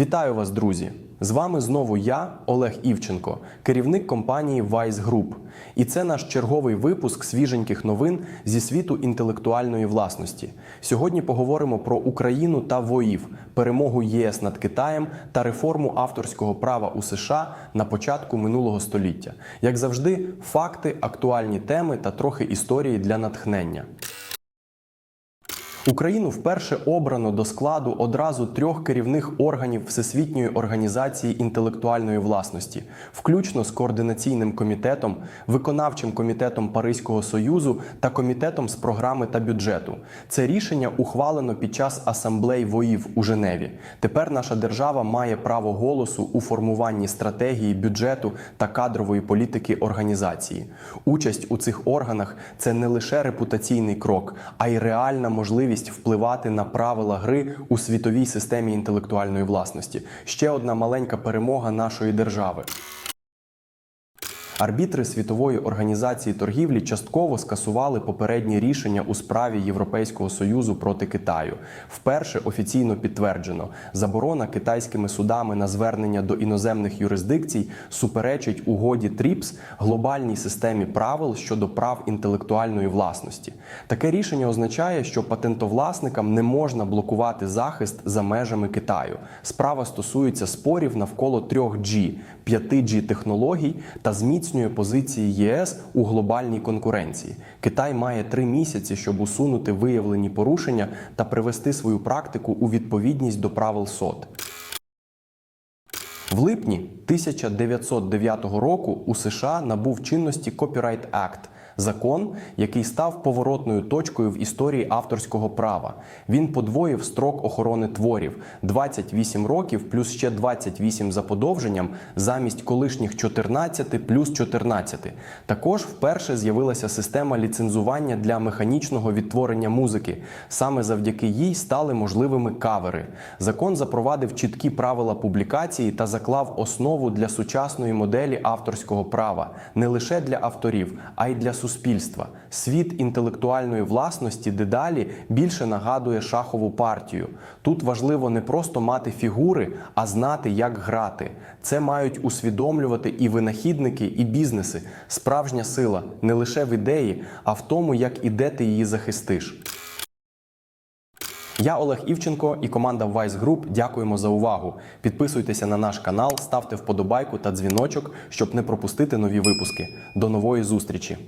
Вітаю вас, друзі! З вами знову я, Олег Івченко, керівник компанії Vice Group. І це наш черговий випуск свіженьких новин зі світу інтелектуальної власності. Сьогодні поговоримо про Україну та воїв, перемогу ЄС над Китаєм та реформу авторського права у США на початку минулого століття. Як завжди, факти, актуальні теми та трохи історії для натхнення. Україну вперше обрано до складу одразу трьох керівних органів Всесвітньої організації інтелектуальної власності, включно з координаційним комітетом, виконавчим комітетом Паризького союзу та комітетом з програми та бюджету. Це рішення ухвалено під час асамблей воїв у Женеві. Тепер наша держава має право голосу у формуванні стратегії бюджету та кадрової політики організації. Участь у цих органах це не лише репутаційний крок, а й реальна можливість впливати на правила гри у світовій системі інтелектуальної власності. Ще одна маленька перемога нашої держави. Арбітри світової організації торгівлі частково скасували попередні рішення у справі Європейського союзу проти Китаю. Вперше офіційно підтверджено, заборона китайськими судами на звернення до іноземних юрисдикцій суперечить угоді ТРІПС глобальній системі правил щодо прав інтелектуальної власності. Таке рішення означає, що патентовласникам не можна блокувати захист за межами Китаю. Справа стосується спорів навколо 3G, 5G технологій та зміцнює позиції ЄС у глобальній конкуренції. Китай має три місяці, щоб усунути виявлені порушення та привести свою практику у відповідність до правил СОТ. В липні 1909 року у США набув чинності Copyright Act – закон, який став поворотною точкою в історії авторського права. Він подвоїв строк охорони творів 28 років плюс ще 28 за подовженням замість колишніх 14 плюс 14. Також вперше з'явилася система ліцензування для механічного відтворення музики. Саме завдяки їй стали можливими кавери. Закон запровадив чіткі правила публікації та заклав основу для сучасної моделі авторського права не лише для авторів, а й для суспільства. Світ інтелектуальної власності дедалі більше нагадує шахову партію. Тут важливо не просто мати фігури, а знати, як грати. Це мають усвідомлювати і винахідники, і бізнеси. Справжня сила не лише в ідеї, а в тому, як і де ти її захистиш. Я Олег Івченко і команда Vice Group дякуємо за увагу. Підписуйтеся на наш канал, ставте вподобайку та дзвіночок, щоб не пропустити нові випуски. До нової зустрічі!